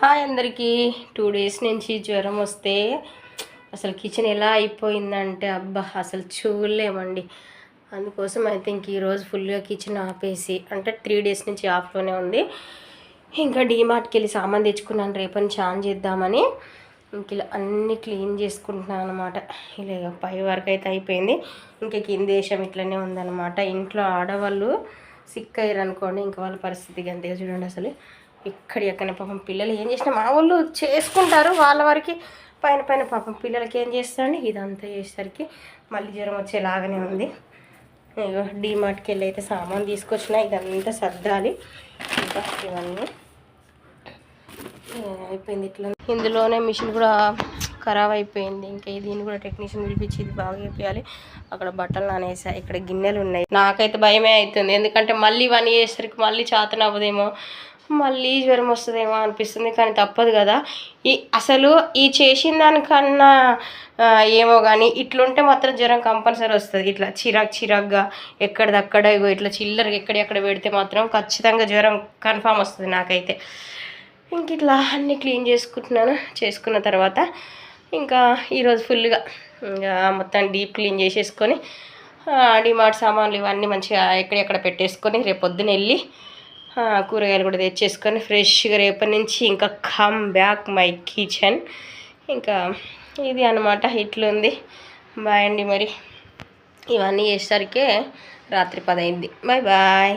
Hi అందరికీ. Two days నుంచి జ్వరం వస్తే అసలు కిచెన్ ఎలా అయిపోయిందంటే అబ్బా అసలు చూడలేమండి. అందుకోసం అయితే ఇంక ఈరోజు ఫుల్గా కిచెన్ ఆపేసి అంటే త్రీ డేస్ నుంచి ఆఫ్లోనే ఉంది. ఇంకా డీమార్ట్కి వెళ్ళి సామాన్ తెచ్చుకున్నాను రేపటి నుంచి చేద్దామని. ఇంక ఇలా అన్నీ క్లీన్ చేసుకుంటున్నాను అనమాట ఇలా పై వరకు అయితే అయిపోయింది. ఇంకా కింద దేశం ఇట్లనే ఉందన్నమాట. ఇంట్లో ఆడవాళ్ళు సిక్ అయ్యారు అనుకోండి ఇంకా వాళ్ళ పరిస్థితి అంతగా చూడండి అసలు. ఇక్కడ ఎక్కడ పాపం పిల్లలు ఏం చేసినా మా వాళ్ళు చేసుకుంటారు వాళ్ళ వారికి పైన పైన పాపం పిల్లలకి ఏం చేస్తారండి? ఇదంతా చేసేసరికి మళ్ళీ జ్వరం వచ్చేలాగానే ఉంది. డీమార్ట్కి వెళ్ళి అయితే సామాన్ తీసుకొచ్చిన ఇదంతా సర్దాలి. ఇంకా ఇవన్నీ. అయిపోయింది ఇట్లా? ఇందులోనే మిషన్ కూడా ఖరాబ్ అయిపోయింది. ఇంకా దీన్ని కూడా టెక్నీషియన్ పిలిపించి ఇది బాగా చేయాలి అక్కడ బట్టలు నానేసా ఇక్కడ గిన్నెలు ఉన్నాయి. నాకైతే భయమే అవుతుంది. ఎందుకంటే మళ్ళీ ఇవన్నీ చేసేసరికి మళ్ళీ చాతనవ్వదేమో. మళ్ళీ జ్వరం వస్తుందేమో అనిపిస్తుంది కానీ తప్పదు కదా. ఈ అసలు ఈ చేసిన దానికన్నా ఏమో కానీ ఇట్లుంటే మాత్రం జ్వరం కంపల్సరీ వస్తుంది. ఇట్లా చిరాక్ చిరాక్గా ఎక్కడిదక్కడ ఇగో ఇట్లా చిల్లరగా ఎక్కడెక్కడ పెడితే మాత్రం ఖచ్చితంగా జ్వరం కన్ఫామ్ వస్తుంది నాకైతే. ఇంక ఇట్లా అన్నీ క్లీన్ చేసుకుంటున్నాను. చేసుకున్న తర్వాత ఇంకా ఈరోజు ఫుల్గా ఇంకా మొత్తం డీప్ క్లీన్ చేసేసుకొని డిమార్ట్ సామాన్లు ఇవన్నీ మంచిగా ఎక్కడెక్కడ పెట్టేసుకొని రేపు పొద్దున వెళ్ళి కూరగాయలు కూడా తెచ్చేసుకొని ఫ్రెష్గా రేపటి నుంచి ఇంకా కమ్ బ్యాక్ మై కిచెన్ ఇంకా ఇది అనమాట ఇట్లుంది బాయ్ అండి మరి. ఇవన్నీ చేసేసరికే రాత్రి పదైంది. Bye bye